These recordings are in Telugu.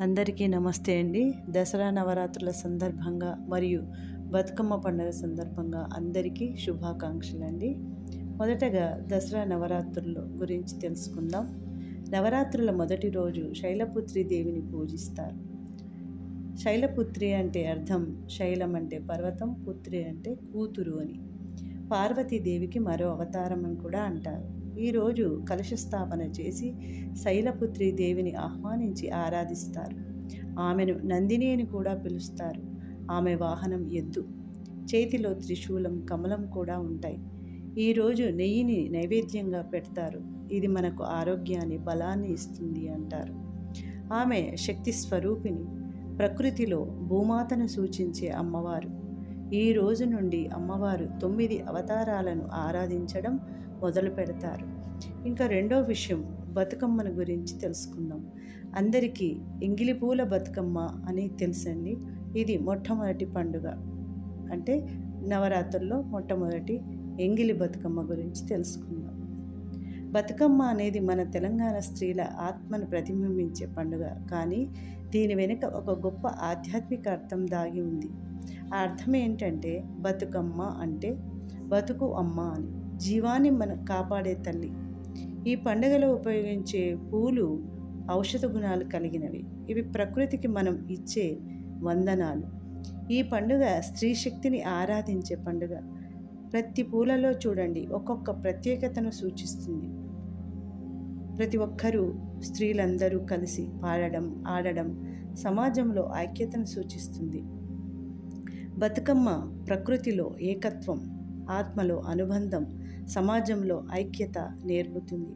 అందరికీ నమస్తే అండి. దసరా నవరాత్రుల సందర్భంగా మరియు బతుకమ్మ పండుగ సందర్భంగా అందరికీ శుభాకాంక్షలు అండి మొదటగా దసరా నవరాత్రుల గురించి తెలుసుకుందాం. నవరాత్రుల మొదటి రోజు శైలపుత్రి దేవిని పూజిస్తారు. శైలపుత్రి అంటే అర్థం శైలం అంటే పర్వతం పుత్రి అంటే కూతురు అని. పార్వతీదేవికి మరో అవతారం అని కూడా అంటారు. ఈరోజు కలశస్థాపన చేసి శైలపుత్రి దేవిని ఆహ్వానించి ఆరాధిస్తారు. ఆమెను నందిని అని కూడా పిలుస్తారు. ఆమె వాహనం ఎద్దు చేతిలో త్రిశూలం కమలం కూడా ఉంటాయి. ఈరోజు నెయ్యిని నైవేద్యంగా పెడతారు. ఇది మనకు ఆరోగ్యాన్ని బలాన్ని ఇస్తుంది అంటారు. ఆమె శక్తి స్వరూపిణి ప్రకృతిలో భూమాతను సూచించే అమ్మవారు. ఈ రోజు నుండి అమ్మవారు తొమ్మిది అవతారాలను ఆరాధించడం మొదలు పెడతారు. ఇంకా రెండో విషయం బతుకమ్మను గురించి తెలుసుకుందాం. అందరికీ ఎంగిలిపూల బతుకమ్మ అని తెలుసండి. ఇది మొట్టమొదటి పండుగ. అంటే నవరాత్రుల్లో మొట్టమొదటి ఎంగిలి బతుకమ్మ గురించి తెలుసుకుందాం. బతుకమ్మ అనేది మన తెలంగాణ స్త్రీల ఆత్మను ప్రతిబింబించే పండుగ. కానీ దీని వెనుక ఒక గొప్ప ఆధ్యాత్మిక అర్థం దాగి ఉంది. ఆ అర్థం ఏంటంటే బతుకమ్మ అంటే బతుకు అమ్మ అని జీవాన్ని మన కాపాడే తల్లి. ఈ పండుగలో ఉపయోగించే పూలు ఔషధ గుణాలు కలిగినవి. ఇవి ప్రకృతికి మనం ఇచ్చే వందనాలు. ఈ పండుగ స్త్రీ శక్తిని ఆరాధించే పండుగ. ప్రతి పూలలో చూడండి ఒక్కొక్క ప్రత్యేకతను సూచిస్తుంది. ప్రతి ఒక్కరూ స్త్రీలందరూ కలిసి పాడడం ఆడడం సమాజంలో ఐక్యతను సూచిస్తుంది. బతుకమ్మ ప్రకృతిలో ఏకత్వం ఆత్మలో అనుబంధం సమాజంలో ఐక్యత నేర్పుతుంది.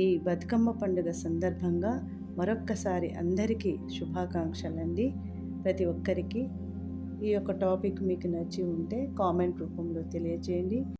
ఈ బతుకమ్మ పండుగ సందర్భంగా మరొక్కసారి అందరికీ శుభాకాంక్షలండి. ప్రతి ఒక్కరికి ఈ యొక్క టాపిక్ మీకు నచ్చి ఉంటే కామెంట్ రూపంలో తెలియజేయండి